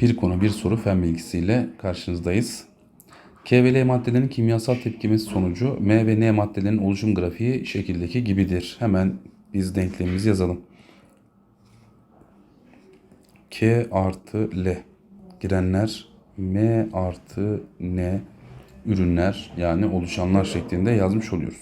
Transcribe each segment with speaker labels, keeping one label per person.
Speaker 1: Bir konu bir soru fen bilgisiyle karşınızdayız. K ve L maddelerinin kimyasal tepkimesi sonucu M ve N maddelerinin oluşum grafiği şekildeki gibidir. Hemen biz denklemimizi yazalım. K artı L girenler M artı N ürünler yani oluşanlar şeklinde yazmış oluyoruz.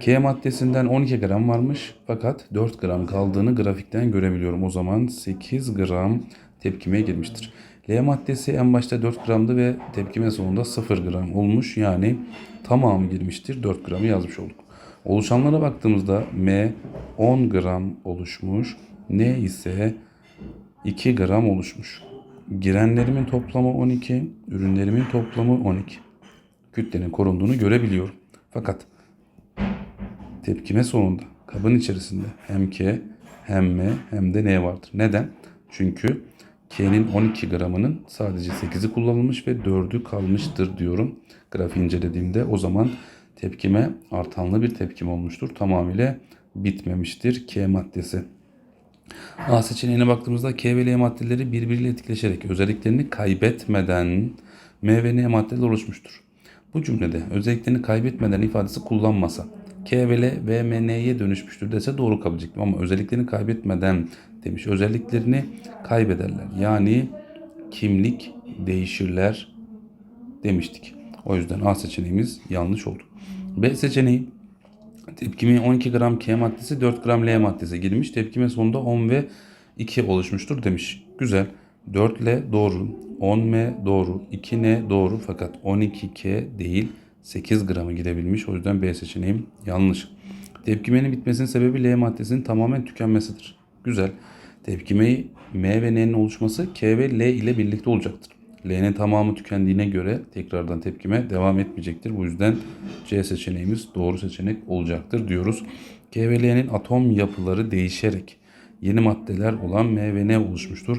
Speaker 1: K maddesinden 12 gram varmış fakat 4 gram kaldığını grafikten görebiliyorum. O zaman 8 gram tepkimeye girmiştir. L maddesi en başta 4 gramdı ve tepkime sonunda 0 gram olmuş. Yani tamamı girmiştir. 4 gramı yazmış olduk. Oluşanlara baktığımızda M 10 gram oluşmuş. N ise 2 gram oluşmuş. Girenlerimin toplamı 12, ürünlerimin toplamı 12. Kütlenin korunduğunu görebiliyorum. Fakat tepkime sonunda kabın içerisinde hem K hem M hem de N vardır. Neden? Çünkü K'nin 12 gramının sadece 8'i kullanılmış ve 4'ü kalmıştır diyorum. Grafiği incelediğimde o zaman tepkime artanlı bir tepkim olmuştur. Tamamıyla bitmemiştir K maddesi. A seçeneğine baktığımızda K ve L maddeleri birbiriyle etkileşerek özelliklerini kaybetmeden M ve N maddeler oluşmuştur. Bu cümlede özelliklerini kaybetmeden ifadesi kullanmasa K ve L V M N'ye dönüşmüştür dese doğru kabul edecektim ama özelliklerini kaybetmeden demiş. Özelliklerini kaybederler. Yani kimlik değişirler demiştik. O yüzden A seçeneğimiz yanlış oldu. B seçeneği tepkime 12 gram K maddesi 4 gram L maddesi girmiş. Tepkime sonunda 10 ve 2 oluşmuştur demiş. Güzel. 4L doğru. 10M doğru. 2N doğru fakat 12K değil 8 gramı girebilmiş. O yüzden B seçeneğim yanlış. Tepkimenin bitmesinin sebebi L maddesinin tamamen tükenmesidir. Güzel. Tepkimeyi M ve N'nin oluşması K ve L ile birlikte olacaktır. L'nin tamamı tükendiğine göre tekrardan tepkime devam etmeyecektir. Bu yüzden C seçeneğimiz doğru seçenek olacaktır diyoruz. K ve L'nin atom yapıları değişerek yeni maddeler olan M ve N oluşmuştur.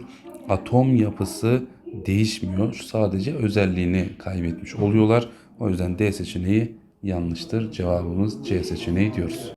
Speaker 1: Atom yapısı değişmiyor. Sadece özelliğini kaybetmiş oluyorlar. O yüzden D seçeneği yanlıştır. Cevabımız C seçeneği diyoruz.